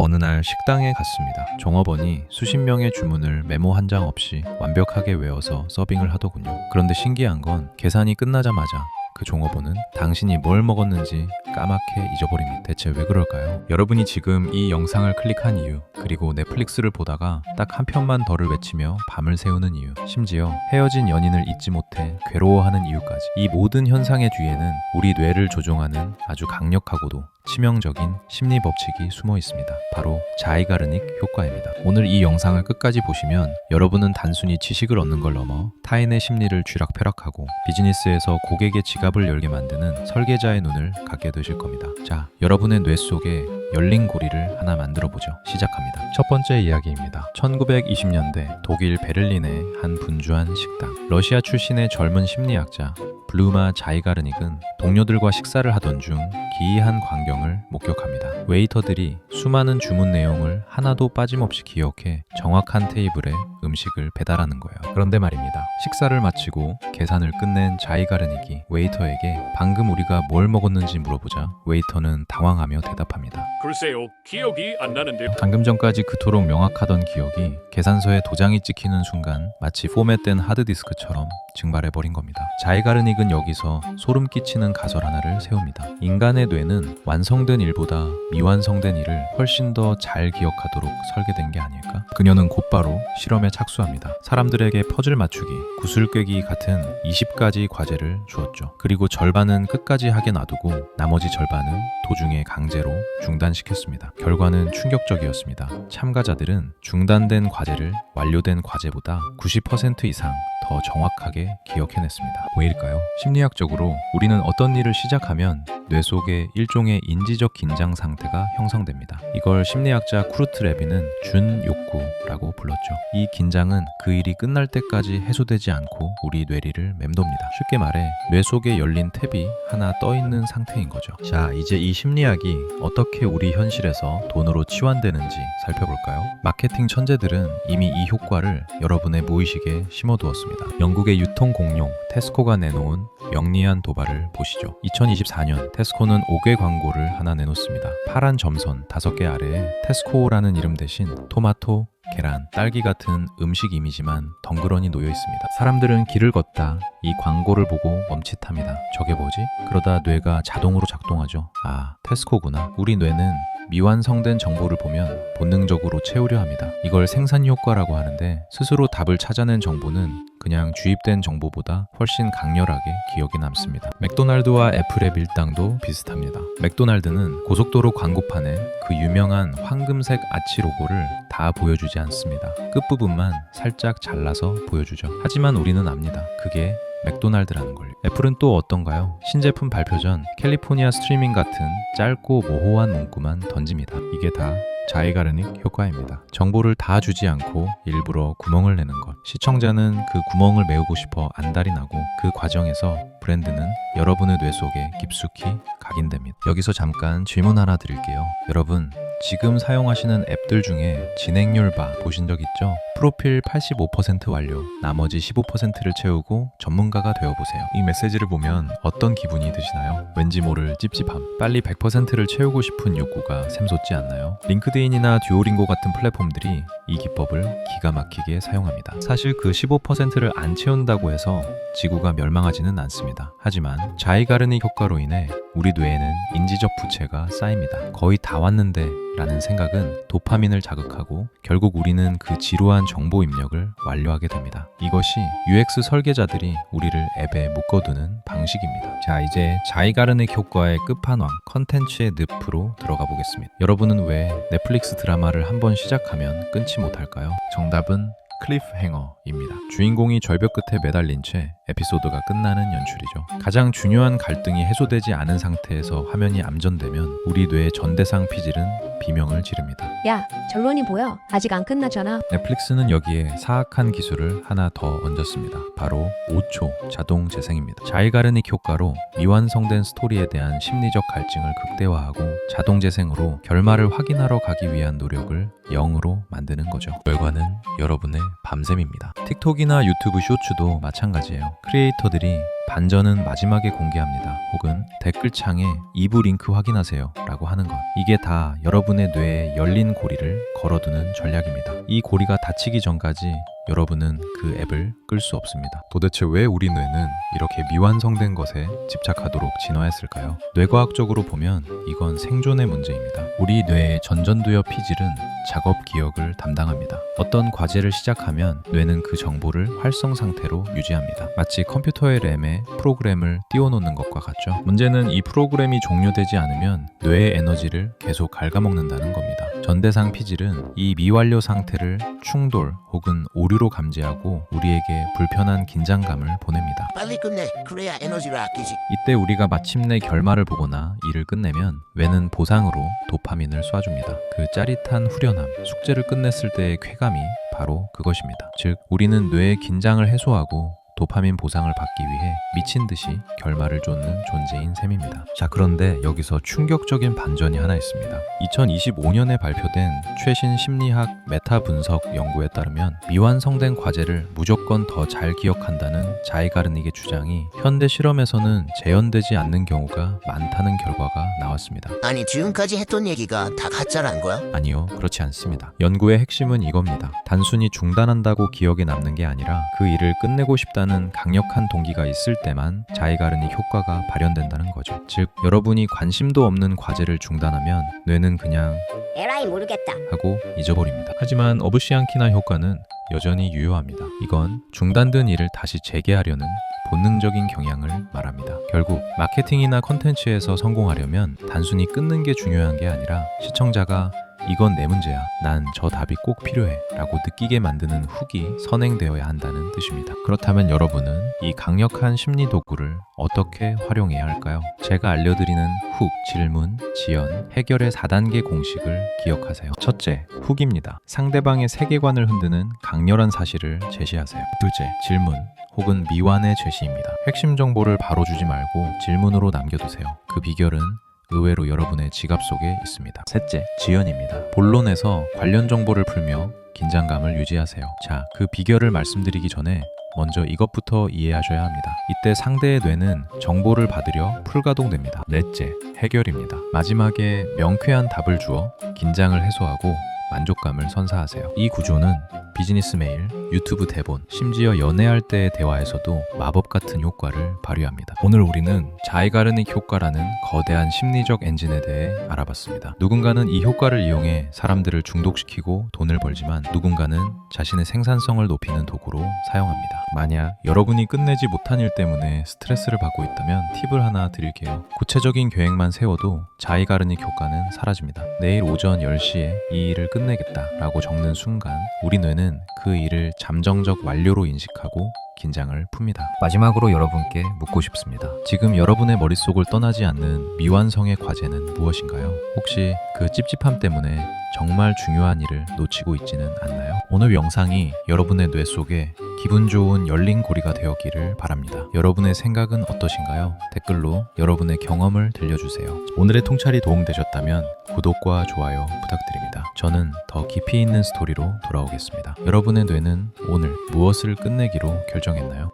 어느 날 식당에 갔습니다. 종업원이 수십 명의 주문을 메모 한 장 없이 완벽하게 외워서 서빙을 하더군요. 그런데 신기한 건 계산이 끝나자마자 그 종업원은 당신이 뭘 먹었는지 까맣게 잊어버립니다. 대체 왜 그럴까요? 여러분이 지금 이 영상을 클릭한 이유, 그리고 넷플릭스를 보다가 딱 한 편만 더를 외치며 밤을 새우는 이유, 심지어 헤어진 연인을 잊지 못해 괴로워하는 이유까지 이 모든 현상의 뒤에는 우리 뇌를 조종하는 아주 강력하고도 치명적인 심리 법칙이 숨어 있습니다. 바로 자이가르닉 효과입니다. 오늘 이 영상을 끝까지 보시면 여러분은 단순히 지식을 얻는 걸 넘어 타인의 심리를 쥐락펴락하고 비즈니스에서 고객의 지갑을 열게 만드는 설계자의 눈을 갖게 되실 겁니다. 자, 여러분의 뇌 속에 열린 고리를 하나 만들어 보죠. 시작합니다. 첫 번째 이야기입니다. 1920년대 독일 베를린의 한 분주한 식당. 러시아 출신의 젊은 심리학자 블루마 자이가르닉은 동료들과 식사를 하던 중 기이한 광경을 목격합니다. 웨이터들이 수많은 주문 내용을 하나도 빠짐없이 기억해 정확한 테이블에 음식을 배달하는 거예요. 그런데 말입니다. 식사를 마치고 계산을 끝낸 자이가르닉이 웨이터에게 방금 우리가 뭘 먹었는지 물어보자 웨이터는 당황하며 대답합니다. 글쎄요, 기억이 안 나는데 방금 전까지 그토록 명확하던 기억이 계산서에 도장이 찍히는 순간 마치 포맷된 하드디스크처럼 증발해버린 겁니다. 자이가르닉은 여기서 소름 끼치는 가설 하나를 세웁니다. 인간의 뇌는 완성된 일보다 미완성된 일을 훨씬 더 잘 기억하도록 설계된 게 아닐까? 그녀는 곧바로 실험에 착수합니다. 사람들에게 퍼즐 맞추기, 구슬 꿰기 같은 20가지 과제를 주었죠. 그리고 절반은 끝까지 하게 놔두고 나머지 절반은 도중에 강제로 중단 시켰습니다. 결과는 충격적이었습니다. 참가자들은 중단된 과제를 완료된 과제보다 90% 이상 더 정확하게 기억해냈습니다. 왜일까요? 심리학적으로 우리는 어떤 일을 시작하면 뇌 속에 일종의 인지적 긴장 상태가 형성됩니다. 이걸 심리학자 쿠르트 레비는 준 욕구라고 불렀죠. 이 긴장은 그 일이 끝날 때까지 해소되지 않고 우리 뇌리를 맴돕니다. 쉽게 말해 뇌 속에 열린 탭이 하나 떠 있는 상태인 거죠. 자, 이제 이 심리학이 어떻게 우리 현실에서 돈으로 치환되는지 살펴볼까요? 마케팅 천재들은 이미 이 효과를 여러분의 무의식에 심어두었습니다. 영국의 유통 공룡 테스코가 내놓은 명리한 도발을 보시죠. 2024년 테스코는 5개 광고를 하나 내놓습니다. 파란 점선 5개 아래에 테스코라는 이름 대신 토마토, 계란, 딸기 같은 음식 이미지만 덩그러니 놓여 있습니다. 사람들은 길을 걷다 이 광고를 보고 멈칫합니다. 저게 뭐지? 그러다 뇌가 자동으로 작동하죠. 아, 테스코구나. 우리 뇌는 미완성된 정보를 보면 본능적으로 채우려 합니다. 이걸 생산 효과라고 하는데 스스로 답을 찾아낸 정보는 그냥 주입된 정보보다 훨씬 강렬하게 기억에 남습니다. 맥도날드와 애플의 밀당도 비슷합니다. 맥도날드는 고속도로 광고판에 그 유명한 황금색 아치 로고를 다 보여주지 않습니다. 끝부분만 살짝 잘라서 보여주죠. 하지만 우리는 압니다. 그게 맥도날드라는 걸. 애플은 또 어떤가요? 신제품 발표 전 캘리포니아 스트리밍 같은 짧고 모호한 문구만 던집니다. 이게 다 자이가르닉 효과입니다. 정보를 다 주지 않고 일부러 구멍을 내는 것. 시청자는 그 구멍을 메우고 싶어 안달이 나고 그 과정에서 브랜드는 여러분의 뇌 속에 깊숙이 각인됩니다. 여기서 잠깐 질문 하나 드릴게요. 여러분, 지금 사용하시는 앱들 중에 진행률 바 보신 적 있죠? 프로필 85% 완료, 나머지 15%를 채우고 전문가가 되어보세요. 이 메시지를 보면 어떤 기분이 드시나요? 왠지 모를 찝찝함. 빨리 100%를 채우고 싶은 욕구가 샘솟지 않나요? 링크드인이나 듀오링고 같은 플랫폼들이 이 기법을 기가 막히게 사용합니다. 사실 그 15%를 안 채운다고 해서 지구가 멸망하지는 않습니다. 하지만 자이가르닉 효과로 인해 우리 뇌에는 인지적 부채가 쌓입니다. 거의 다 왔는데 라는 생각은 도파민을 자극하고 결국 우리는 그 지루한 정보 입력을 완료하게 됩니다. 이것이 UX 설계자들이 우리를 앱에 묶어두는 방식입니다. 자, 이제 자이가르닉 효과의 끝판왕 컨텐츠의 늪으로 들어가 보겠습니다. 여러분은 왜 넷플릭스 드라마를 한번 시작하면 끊지 못할까요? 정답은 클리프행어입니다. 주인공이 절벽 끝에 매달린 채 에피소드가 끝나는 연출이죠. 가장 중요한 갈등이 해소되지 않은 상태에서 화면이 암전되면 우리 뇌의 전대상 피질은 비명을 지릅니다. 야, 결론이 보여. 아직 안 끝났잖아. 넷플릭스는 여기에 사악한 기술을 하나 더 얹었습니다. 바로 5초 자동 재생입니다. 자이가르닉 효과로 미완성된 스토리에 대한 심리적 갈증을 극대화하고 자동 재생으로 결말을 확인하러 가기 위한 노력을 0으로 만드는 거죠. 결과는 여러분의 밤샘입니다. 틱톡이나 유튜브 쇼츠도 마찬가지예요. 크리에이터들이 반전은 마지막에 공개합니다. 혹은 댓글창에 2부 링크 확인하세요. 라고 하는 것. 이게 다 여러분의 뇌에 열린 고리를 걸어두는 전략입니다. 이 고리가 닫히기 전까지 여러분은 그 앱을 끌 수 없습니다. 도대체 왜 우리 뇌는 이렇게 미완성된 것에 집착하도록 진화했을까요? 뇌과학적으로 보면 이건 생존의 문제입니다. 우리 뇌의 전전두엽 피질은 작업 기억을 담당합니다. 어떤 과제를 시작하면 뇌는 그 정보를 활성 상태로 유지합니다. 마치 컴퓨터의 램에 프로그램을 띄워놓는 것과 같죠. 문제는 이 프로그램이 종료되지 않으면 뇌의 에너지를 계속 갉아먹는다는 겁니다. 전대상 피질은 이 미완료 상태를 충돌 혹은 오류로 감지하고 우리에게 불편한 긴장감을 보냅니다. 빨리 끝내. 그래야 에너지를 아끼지. 이때 우리가 마침내 결말을 보거나 일을 끝내면 뇌는 보상으로 도파민을 쏴줍니다. 그 짜릿한 후련함, 숙제를 끝냈을 때의 쾌감이 바로 그것입니다. 즉, 우리는 뇌의 긴장을 해소하고 도파민 보상을 받기 위해 미친 듯이 결말을 쫓는 존재인 셈입니다. 자, 그런데 여기서 충격적인 반전이 하나 있습니다. 2025년에 발표된 최신 심리학 메타 분석 연구에 따르면 미완성된 과제를 무조건 더 잘 기억한다는 자이가르닉의 주장이 현대 실험에서는 재현되지 않는 경우가 많다는 결과가 나왔습니다. 아니 지금까지 했던 얘기가 다 가짜라는 거야? 아니요, 그렇지 않습니다. 연구의 핵심은 이겁니다. 단순히 중단한다고 기억에 남는 게 아니라 그 일을 끝내고 싶다는 강력한 동기가 있을 때만 자이가르닉 효과가 발현된다는 거죠. 즉, 여러분이 관심도 없는 과제를 중단하면 뇌는 그냥 에라이 모르겠다. 하고 잊어버립니다. 하지만 어브시안키나 효과는 여전히 유효합니다. 이건 중단된 일을 다시 재개하려는 본능적인 경향을 말합니다. 결국 마케팅이나 컨텐츠에서 성공하려면 단순히 끊는 게 중요한 게 아니라 시청자가 이건 내 문제야. 난 저 답이 꼭 필요해. 라고 느끼게 만드는 훅이 선행되어야 한다는 뜻입니다. 그렇다면 여러분은 이 강력한 심리 도구를 어떻게 활용해야 할까요? 제가 알려드리는 훅, 질문, 지연, 해결의 4단계 공식을 기억하세요. 첫째, 훅입니다. 상대방의 세계관을 흔드는 강렬한 사실을 제시하세요. 둘째, 질문. 혹은 미완의 제시입니다. 핵심 정보를 바로 주지 말고 질문으로 남겨두세요. 그 비결은 의외로 여러분의 지갑 속에 있습니다. 셋째, 지연입니다. 본론에서 관련 정보를 풀며 긴장감을 유지하세요. 자, 그 비결을 말씀드리기 전에 먼저 이것부터 이해하셔야 합니다. 이때 상대의 뇌는 정보를 받으려 풀가동됩니다. 넷째, 해결입니다. 마지막에 명쾌한 답을 주어 긴장을 해소하고 만족감을 선사하세요. 이 구조는 비즈니스 메일, 유튜브 대본, 심지어 연애할 때의 대화에서도 마법 같은 효과를 발휘합니다. 오늘 우리는 자이가르닉 효과라는 거대한 심리적 엔진에 대해 알아봤습니다. 누군가는 이 효과를 이용해 사람들을 중독시키고 돈을 벌지만 누군가는 자신의 생산성을 높이는 도구로 사용합니다. 만약 여러분이 끝내지 못한 일 때문에 스트레스를 받고 있다면 팁을 하나 드릴게요. 구체적인 계획만 세워도 자이가르닉 효과는 사라집니다. 내일 오전 10시에 이 일을 끝내겠다 라고 적는 순간 우리 뇌는 그 일을 잠정적 완료로 인식하고 긴장을 풉니다. 마지막으로 여러분께 묻고 싶습니다. 지금 여러분의 머릿속을 떠나지 않는 미완성의 과제는 무엇인가요? 혹시 그 찝찝함 때문에 정말 중요한 일을 놓치고 있지는 않나요? 오늘 영상이 여러분의 뇌 속에 기분 좋은 열린 고리가 되었기를 바랍니다. 여러분의 생각은 어떠신가요? 댓글로 여러분의 경험을 들려주세요. 오늘의 통찰이 도움되셨다면 구독과 좋아요 부탁드립니다. 저는 더 깊이 있는 스토리로 돌아오겠습니다. 여러분의 뇌는 오늘 무엇을 끝내기로 결정했나요?